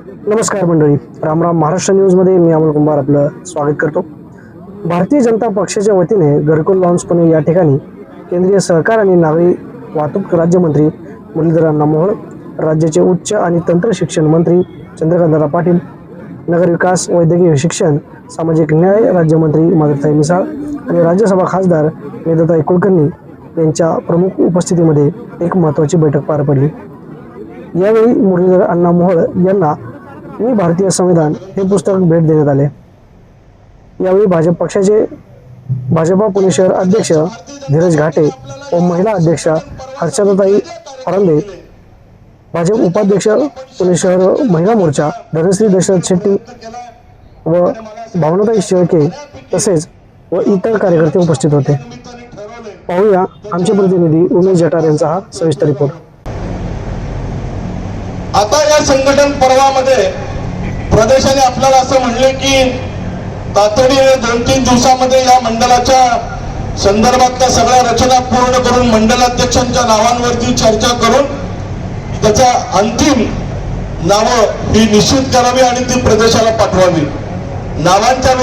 नमस्कार मंडळी. रामराम महाराष्ट्र न्यूजमध्ये मी अमोल कुंभार आपलं स्वागत करतो. भारतीय जनता पक्षाच्या वतीने घरकुल लॉन्चपणे या ठिकाणी केंद्रीय सहकार आणि नागरी वाहतूक राज्यमंत्री मुरलीधर अण्णा मोहोळ राज्याचे उच्च आणि तंत्र शिक्षण मंत्री चंद्रकांतदादा पाटील नगरविकास वैद्यकीय शिक्षण सामाजिक न्याय राज्यमंत्री माधवताई मिसाळ आणि राज्यसभा खासदार वेदताई कुलकर्णी यांच्या प्रमुख उपस्थितीमध्ये एक महत्त्वाची बैठक पार पडली. यावेळी मुरलीधर अण्णा मोहोळ यांना मी भारतीय संविधान हे पुस्तक भेट देण्यात आले. यावेळी भाजप पक्षाचे भाजपा पुणे शहर अध्यक्ष धीरज घाटे व महिला अध्यक्षा हर्षदाताई फरांदे भाजप उपाध्यक्ष पुणे शहर महिला मोर्चा धनश्री दशरथ शेट्टी व भावनाताई शेळके तसेच व इतर कार्यकर्ते उपस्थित होते. पाहूया आमचे प्रतिनिधी उमेश जटार यांचा हा सविस्तर रिपोर्ट आता या संघटन पर्वामध्ये प्रदेशाने आपल्याला असं म्हणले की तातडीने दोन तीन दिवसामध्ये या मंडळाच्या संदर्भातल्या सगळ्या रचना पूर्ण करून मंडलाध्यक्षांच्या नावांवरती चर्चा करून त्याच्या अंतिम नावं ही निश्चित करावी आणि ती प्रदेशाला पाठवावी. नावांच्या